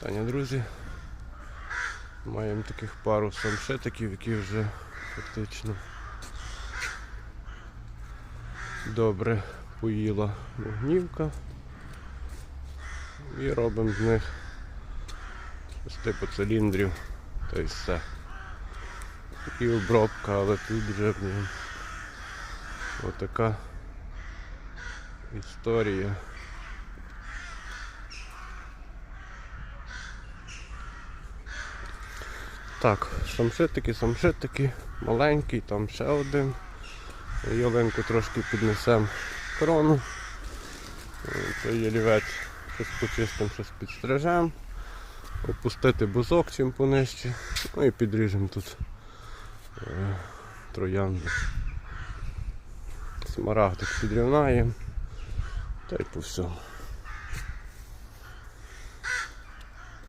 Таня, друзі. Маємо таких пару самшитиків, які вже фактично добре поїла вогнівка. І робимо з них щось типу циліндрів, та й все. І обробка, але тут вже блін, отака історія. Так, самшитики, самшитики, маленький, там ще один. Ялинку трошки піднесемо крону. Це ялівець щось почистимо, щось підстрижемо. Опустити бузок чим понижче. Ну і підріжемо тут е, троянду. Смарагдик підрівнаємо. Та й по всьому.